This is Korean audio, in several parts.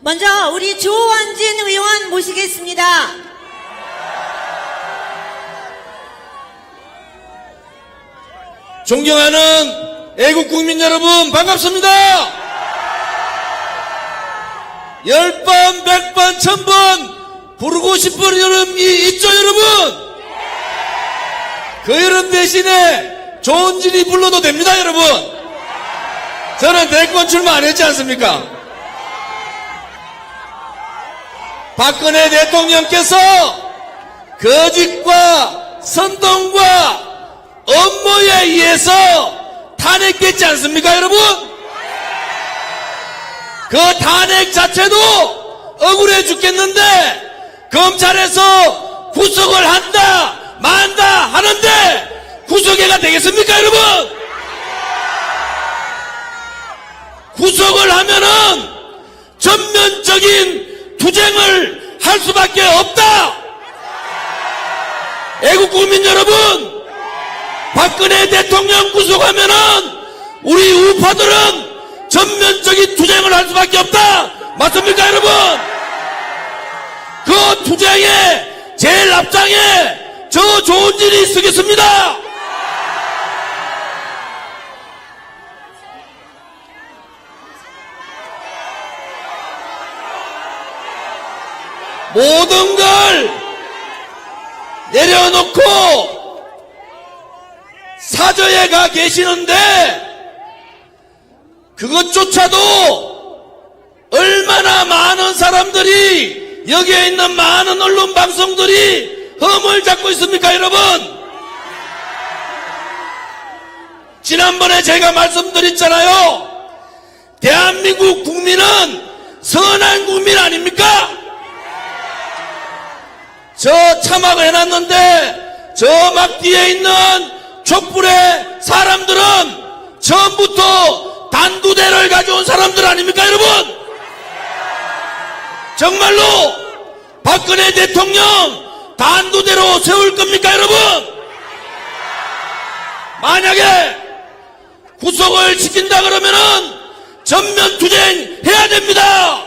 먼저 우리 조원진 의원 모시겠습니다. 존경하는 애국 국민 여러분 반갑습니다. 열 번, 백 번, 천 번 부르고 싶은 여름 이 있죠 여러분? 그 여름 대신에 좋은 질이 불러도 됩니다 여러분. 저는 대권 출마 안 했지 않습니까? 박근혜 대통령께서 거짓과 선동과 업무에 의해서 탄핵됐지 않습니까, 여러분? 그 탄핵 자체도 억울해 죽겠는데 검찰에서 구속을 한다, 만다 하는데 구속해가 되겠습니까, 여러분? 구속을 하면은 전면적인 투쟁을 할 수밖에 없다. 애국 국민 여러분, 박근혜 대통령 구속하면은 우리 우파들은 전면적인 투쟁을 할 수밖에 없다. 맞습니까, 여러분? 그 투쟁에 제일 앞장에 저 좋은 일이 쓰겠습니다. 모든 걸 내려놓고 사저에 가 계시는데 그것조차도 얼마나 많은 사람들이 여기에 있는 많은 언론 방송들이 흠을 잡고 있습니까 여러분? 지난번에 제가 말씀드렸잖아요. 대한민국 국민은 선한 국민 아닙니까 저 차막을 해놨는데 저 막 뒤에 있는 촛불의 사람들은 처음부터 단두대를 가져온 사람들 아닙니까 여러분? 정말로 박근혜 대통령 단두대로 세울 겁니까 여러분? 만약에 구속을 시킨다 그러면은 전면 투쟁 해야 됩니다.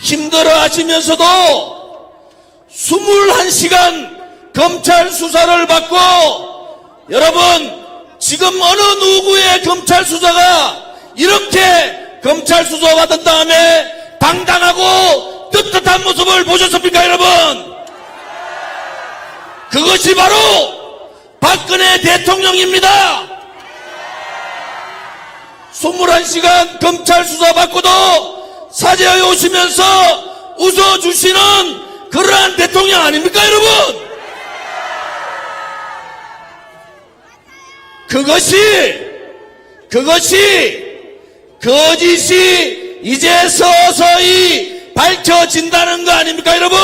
힘들어 하시면서도 21시간 검찰 수사를 받고 여러분 지금 어느 누구의 검찰 수사가 이렇게 검찰 수사 받은 다음에 당당하고 떳떳한 모습을 보셨습니까 여러분? 그것이 바로 박근혜 대통령입니다. 21시간 검찰 수사 받고도 사죄에 오시면서 웃어주시는 그러한 대통령 아닙니까 여러분? 그것이 그것이 거짓이 이제 서서히 밝혀진다는 거 아닙니까 여러분?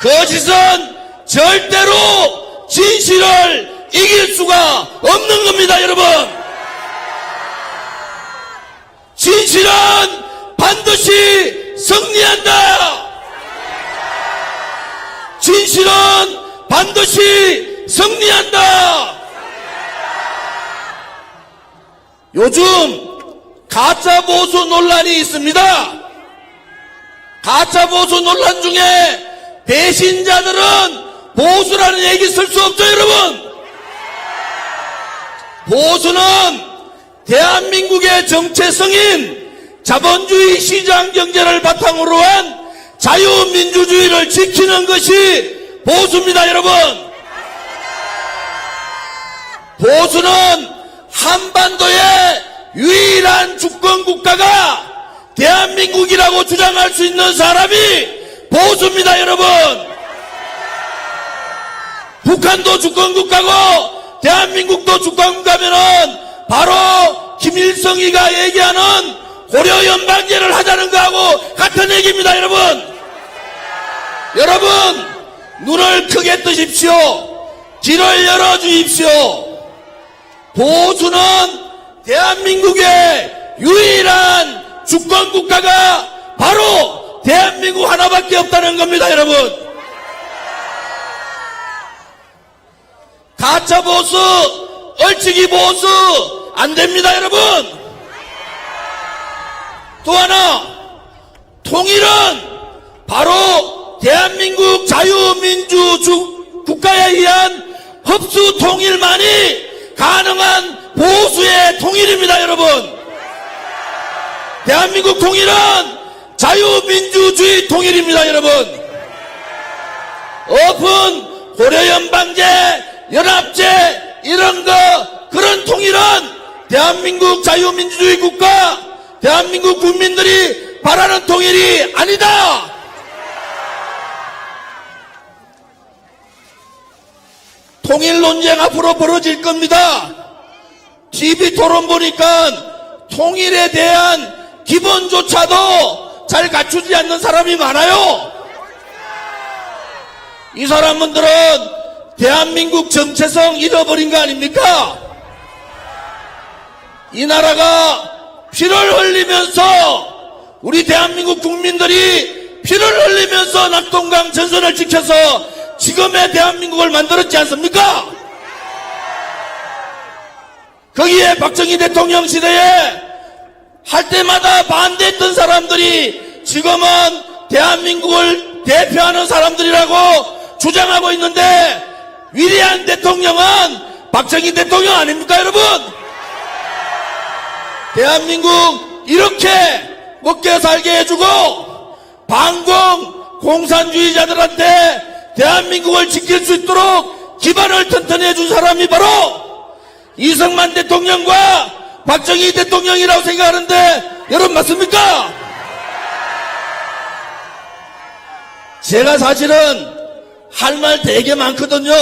거짓은 절대로 진실을 이길 수가 없는 겁니다 여러분 진실은 반드시 승리한다. 진실은 반드시 승리한다. 요즘 가짜 보수 논란이 있습니다. 가짜 보수 논란 중에 배신자들은 보수라는 얘기 쓸 수 없죠 여러분. 보수는 대한민국의 정체성인 자본주의 시장 경제를 바탕으로 한 자유민주주의를 지키는 것이 보수입니다 여러분. 보수는 한반도의 유일한 주권 국가가 대한민국이라고 주장할 수 있는 사람이 보수입니다 여러분. 북한도 주권 국가고 대한민국도 주권 국가면은 바로 김일성이가 얘기하는 고려 연방제를 하자는 거하고 같은 얘기입니다 여러분. 여러분 눈을 크게 뜨십시오. 길을 열어 주십시오. 보수는 대한민국의 유일한 주권 국가가 바로 대한민국 하나밖에 없다는 겁니다 여러분. 가짜 보수 얼치기 보수 안 됩니다, 여러분! 또 하나, 통일은 바로 대한민국 자유민주 주- 국가에 의한 흡수 통일만이 가능한 보수의 통일입니다, 여러분! 대한민국 통일은 자유민주주의 통일입니다, 여러분! 오픈 고려연방제, 연합제 이런 거 그런 통일은 대한민국 자유민주주의 국가, 대한민국 국민들이 바라는 통일이 아니다. 통일 논쟁 앞으로 벌어질 겁니다. TV 토론 보니까 통일에 대한 기본조차도 잘 갖추지 않는 사람이 많아요. 이 사람들은 대한민국 정체성 잃어버린 거 아닙니까? 이 나라가 피를 흘리면서 우리 대한민국 국민들이 피를 흘리면서 낙동강 전선을 지켜서 지금의 대한민국을 만들었지 않습니까? 거기에 박정희 대통령 시대에 할 때마다 반대했던 사람들이 지금은 대한민국을 대표하는 사람들이라고 주장하고 있는데 위대한 대통령은 박정희 대통령 아닙니까 여러분? 대한민국 이렇게 먹게 살게 해주고 반공 공산주의자들한테 대한민국을 지킬 수 있도록 기반을 튼튼히 해준 사람이 바로 이승만 대통령과 박정희 대통령이라고 생각하는데 여러분 맞습니까? 제가 사실은 할 말 되게 많거든요.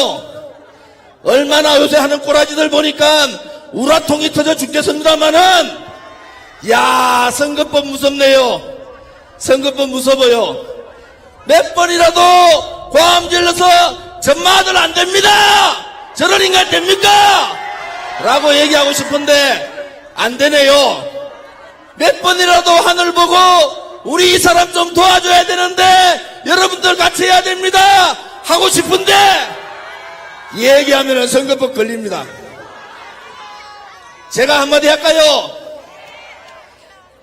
얼마나 요새 하는 꼬라지들 보니까 우라통이 터져 죽겠습니다만은 야 선거법 무섭네요. 선거법 무서워요. 몇 번이라도 고함 질러서 전마들 안 됩니다. 저런 인간 됩니까? 라고 얘기하고 싶은데 안 되네요. 몇 번이라도 하늘 보고 우리 이 사람 좀 도와줘야 되는데 여러분들 같이 해야 됩니다. 하고 싶은데 얘기하면 선거법 걸립니다. 제가 한마디 할까요?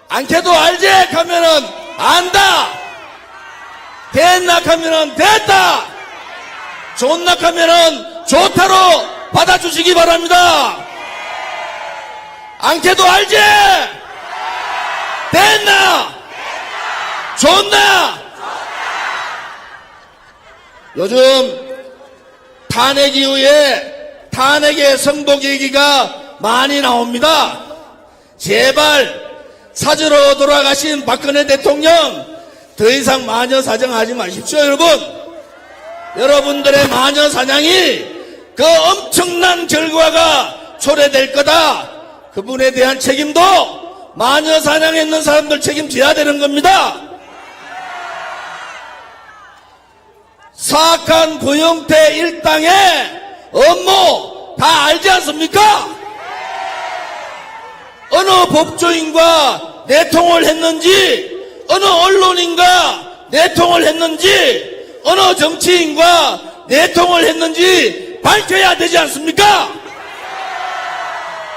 안캐도 알지? 하면은 안다. 됐나 하면은 됐다. 좋나 하면은 좋다로 받아주시기 바랍니다. 안캐도 알지? 됐나? 좋나? 요즘 탄핵 이후에 탄핵의 성복 얘기가 많이 나옵니다. 제발 사저로 돌아가신 박근혜 대통령 더 이상 마녀 사정하지 마십시오, 여러분. 여러분들의 마녀 사냥이 그 엄청난 결과가 초래될 거다. 그분에 대한 책임도 마녀 사냥했는 사람들 책임져야 되는 겁니다. 사악한 고영태 일당의 업무 다 알지 않습니까? 어느 법조인과 내통을 했는지, 어느 언론인과 내통을 했는지, 어느 정치인과 내통을 했는지 밝혀야 되지 않습니까?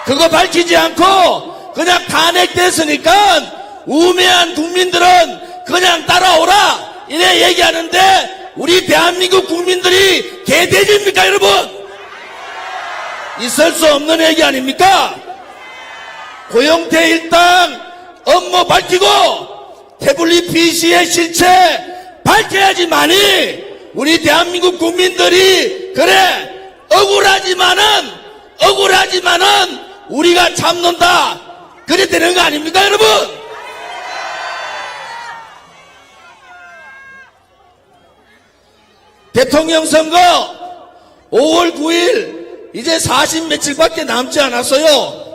그거 밝히지 않고 그냥 탄핵됐으니까 우매한 국민들은 그냥 따라오라 이래 얘기하는데 우리 대한민국 국민들이 개돼지입니까 여러분? 있을 수 없는 얘기 아닙니까? 고영태 일당 업무 밝히고 태블릿 PC의 실체 밝혀야지만이 우리 대한민국 국민들이 그래 억울하지만은 억울하지만은 우리가 참는다 그래 되는 거 아닙니까 여러분? 대통령 선거 5월 9일 이제 40 며칠밖에 남지 않았어요.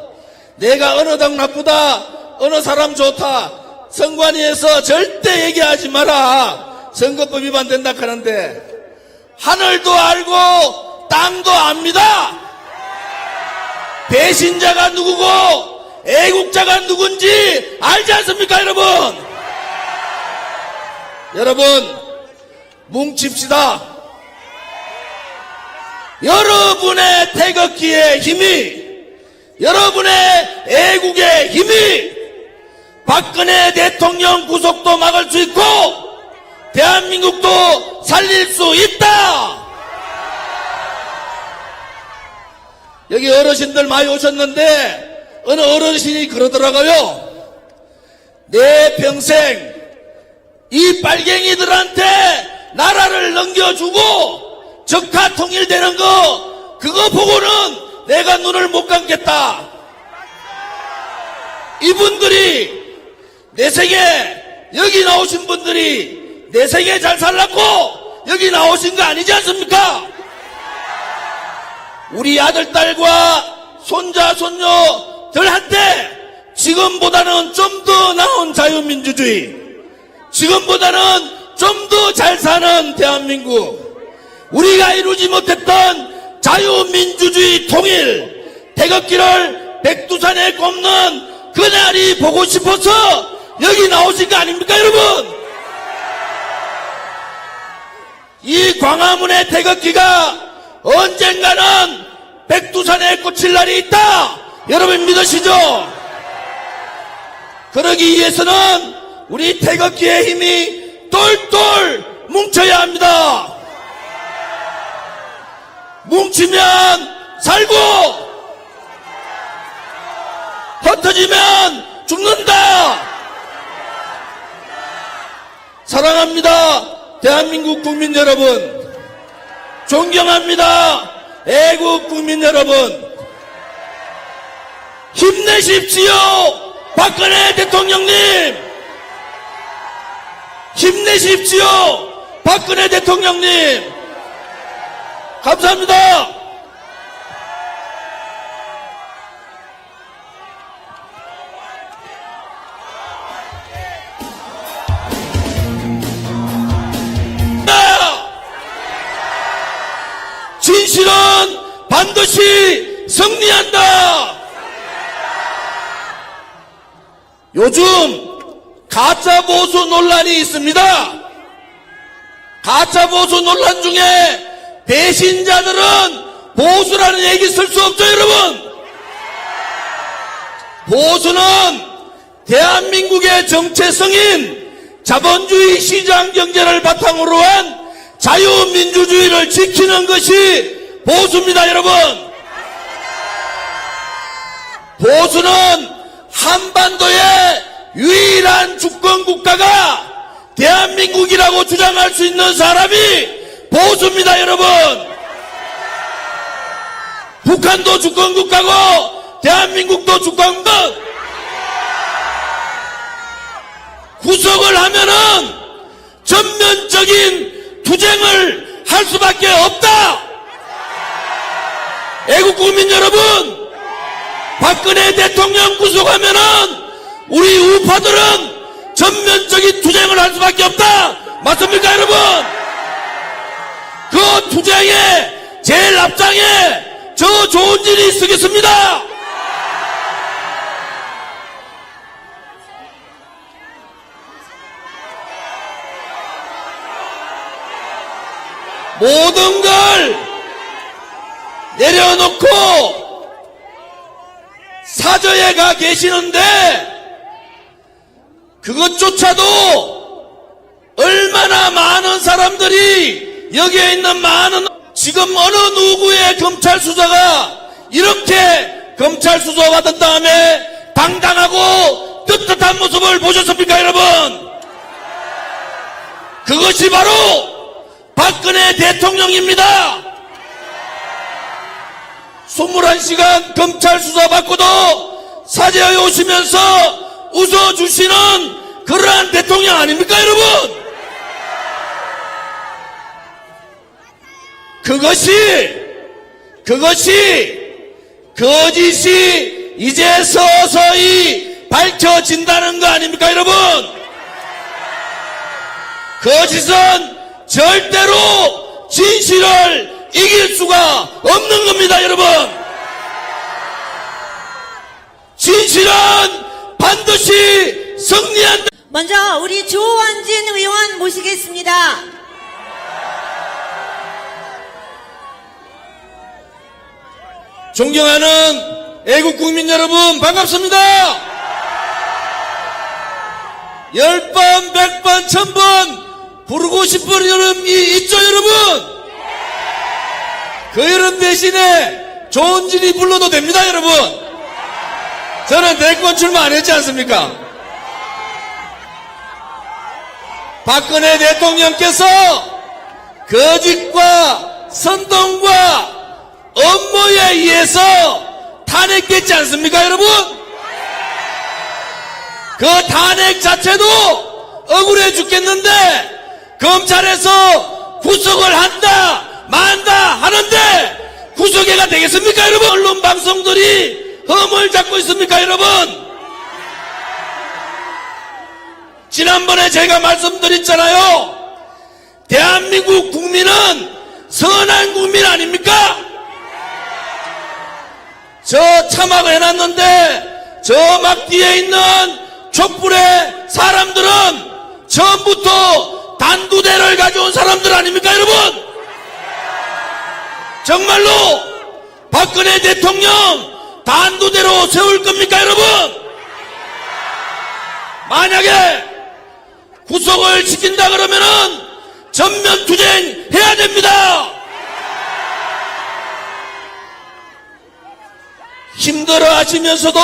내가 어느 당 나쁘다, 어느 사람 좋다, 선관위에서 절대 얘기하지 마라. 선거법 위반된다 하는데 하늘도 알고 땅도 압니다. 배신자가 누구고 애국자가 누군지 알지 않습니까 여러분? 여러분 뭉칩시다. 여러분의 태극기의 힘이 여러분의 애국의 힘이 박근혜 대통령 구속도 막을 수 있고 대한민국도 살릴 수 있다. 여기 어르신들 많이 오셨는데 어느 어르신이 그러더라고요. 내 평생 이 빨갱이들한테 나라를 넘겨주고 적화 통일되는 거 그거 보고는 내가 눈을 못 감겠다. 이분들이 내 생에 여기 나오신 분들이 내 생에 잘 살랐고 여기 나오신 거 아니지 않습니까? 우리 아들 딸과 손자 손녀들한테 지금보다는 좀 더 나은 자유민주주의 지금보다는 좀 더 잘 사는 대한민국 우리가 이루지 못했던 자유민주주의 통일 태극기를 백두산에 꼽는 그날이 보고 싶어서 여기 나오신 거 아닙니까 여러분? 이 광화문의 태극기가 언젠가는 백두산에 꽂힐 날이 있다. 여러분 믿으시죠? 그러기 위해서는 우리 태극기의 힘이 똘똘 뭉쳐야 합니다. 뭉치면 살고 흩어지면 죽는다. 사랑합니다. 대한민국 국민 여러분. 존경합니다. 애국 국민 여러분. 힘내십시오. 박근혜 대통령님. 힘내십시오. 박근혜 대통령님. 감사합니다. 진실은 반드시 승리한다. 요즘 가짜 보수 논란이 있습니다. 가짜 보수 논란 중에 배신자들은 보수라는 얘기 쓸 수 없죠, 여러분. 보수는 대한민국의 정체성인 자본주의 시장 경제를 바탕으로 한 자유민주주의를 지키는 것이 보수입니다, 여러분. 보수는 한반도의 유일한 주권 국가가 대한민국이라고 주장할 수 있는 사람이 보수입니다, 여러분. 북한도 주권 국가고 대한민국도 주권 국가. 구속을 하면은 전면적인 투쟁을 할 수밖에 없다. 애국 국민 여러분, 박근혜 대통령 구속하면은 우리 우파들은 전면적인 투쟁을 할 수밖에 없다. 맞습니까, 여러분? 그 투쟁에 제일 앞장에 저 좋은 일이 있겠습니다. 모든 걸 내려놓고 사저에 가 계시는데 그것조차도 얼마나 많은 사람들이 여기에 있는 많은 지금 어느 누구의 검찰 수사가 이렇게 검찰 수사 받은 다음에 당당하고 떳떳한 모습을 보셨습니까 여러분? 그것이 바로 박근혜 대통령입니다. 21시간 검찰 수사 받고도 사죄에 오시면서 웃어주시는 그러한 대통령 아닙니까 여러분 그것이 그것이 거짓이 이제 서서히 밝혀진다는 거 아닙니까 여러분? 거짓은 절대로 진실을 이길 수가 없는 겁니다 여러분. 진실은 반드시 승리한다. 먼저 우리 조원진 의원 모시겠습니다. 존경하는 애국 국민 여러분 반갑습니다. 열 번, 백 번, 천 번 부르고 싶은 여름 이 있죠 여러분? 그 여름 대신에 좋은 질이 불러도 됩니다 여러분. 저는 대권 출마 안 했지 않습니까? 박근혜 대통령께서 거짓과 선동과 업무에 의해서 탄핵됐지 않습니까, 여러분? 그 탄핵 자체도 억울해 죽겠는데 검찰에서 구속을 한다, 만다 하는데 구속해가 되겠습니까, 여러분? 언론 방송들이 흠을 잡고 있습니까, 여러분? 지난번에 제가 말씀드렸잖아요. 대한민국 국민은 선한 국민 아닙니까? 저 참학을 해놨는데 저 막 뒤에 있는 촛불의 사람들은 처음부터 단두대를 가져온 사람들 아닙니까 여러분? 정말로 박근혜 대통령 단두대로 세울 겁니까 여러분? 만약에 구속을 시킨다 그러면은 전면 투쟁 해야 됩니다. 힘들어 하시면서도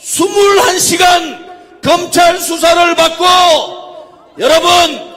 21시간 검찰 수사를 받고 여러분